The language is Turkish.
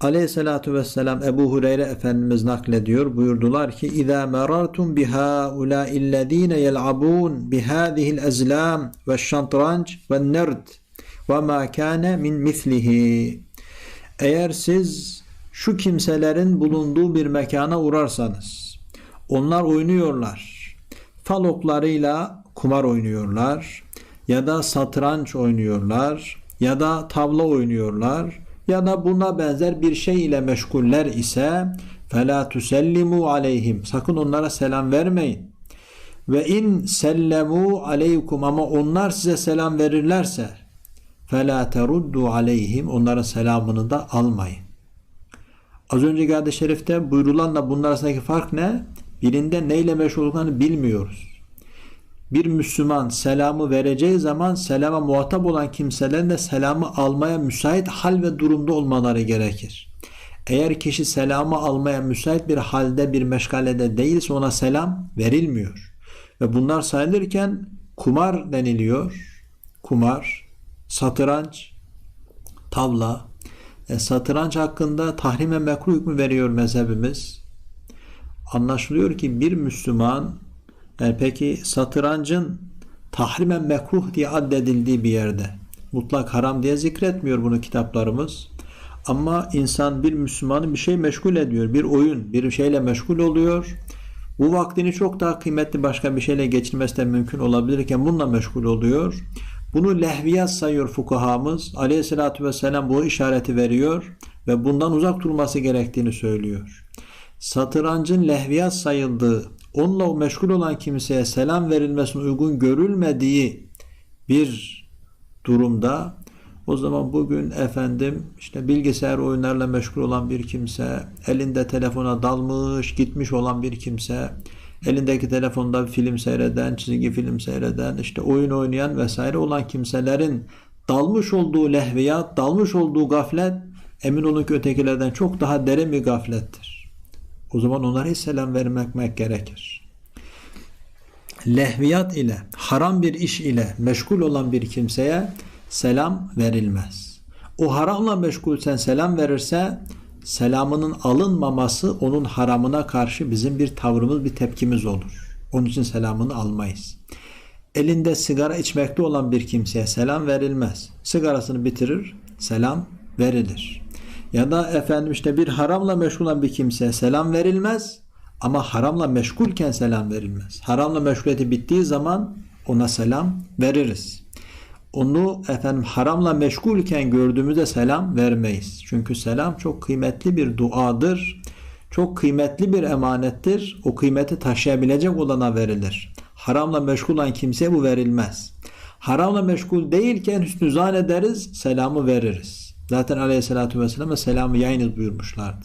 Aleyhissalatu vesselam Ebu Hureyre Efendimiz naklediyor. Buyurdular ki İzâ merartum biha ulâillezîne yel'abûn bihâzihil ezlâm ve şantranç ve nerd ve mâ kâne min mislihi. Eğer siz şu kimselerin bulunduğu bir mekana uğrarsanız onlar oynuyorlar. Faloklarıyla kumar oynuyorlar ya da satranç oynuyorlar ya da tavla oynuyorlar ya da buna benzer bir şey ile meşguller ise فَلَا تُسَلِّمُوا عَلَيْهِمْ Sakın onlara selam vermeyin. Ve in sellemu aleykum ama onlar size selam verirlerse فَلَا تَرُدُّوا عَلَيْهِمْ Onların selamını da almayın. Az önceki hadis-i şerifte buyurulanla bunlar arasındaki fark ne? Birinde neyle meşgul olduklarını bilmiyoruz. Bir Müslüman selamı vereceği zaman selama muhatap olan kimselerin de selamı almaya müsait hal ve durumda olmaları gerekir. Eğer kişi selamı almaya müsait bir halde bir meşgalede değilse ona selam verilmiyor. Ve bunlar sayılırken kumar deniliyor. Kumar, satranç, tavla, e, satranç hakkında tahrime mekruh hükmü veriyor mezhebimiz. Anlaşılıyor ki bir Müslüman yani peki satrancın tahrimen mekruh diye addedildiği bir yerde mutlak haram diye zikretmiyor bunu kitaplarımız. Ama insan bir Müslümanı bir şey meşgul ediyor. Bir oyun, bir şeyle meşgul oluyor. Bu vaktini çok daha kıymetli başka bir şeyle geçirmesi de mümkün olabilirken bununla meşgul oluyor. Bunu lehviyat sayıyor fukahamız. Aleyhissalatü vesselam bu işareti veriyor ve bundan uzak durması gerektiğini söylüyor. Satrancın lehviyat sayıldığı, onunla meşgul olan kimseye selam verilmesine uygun görülmediği bir durumda o zaman bugün efendim işte bilgisayar oyunlarla meşgul olan bir kimse, elinde telefona dalmış, gitmiş olan bir kimse, elindeki telefonda film seyreden, çizgi film seyreden, işte oyun oynayan vesaire olan kimselerin dalmış olduğu lehviyat, dalmış olduğu gaflet emin olun ki ötekilerden çok daha derin bir gaflettir. O zaman onlara selam vermek gerekir. Lehviyat ile, haram bir iş ile meşgul olan bir kimseye selam verilmez. O haramla meşgulsen selam verirse selamının alınmaması onun haramına karşı bizim bir tavrımız, bir tepkimiz olur. Onun için selamını almayız. Elinde sigara içmekte olan bir kimseye selam verilmez. Sigarasını bitirir, selam verilir. Ya da efendim işte bir haramla meşgul olan bir kimseye selam verilmez ama haramla meşgulken selam verilmez. Haramla meşguliyeti bittiği zaman ona selam veririz onu efendim haramla meşgulken gördüğümüzde selam vermeyiz. Çünkü selam çok kıymetli bir duadır. Çok kıymetli bir emanettir. O kıymeti taşıyabilecek olana verilir. Haramla meşgul olan kimseye bu verilmez. Haramla meşgul değilken hüsnü zan ederiz, selamı veririz. Zaten aleyhissalatü vesselam selamı yayınız buyurmuşlardı.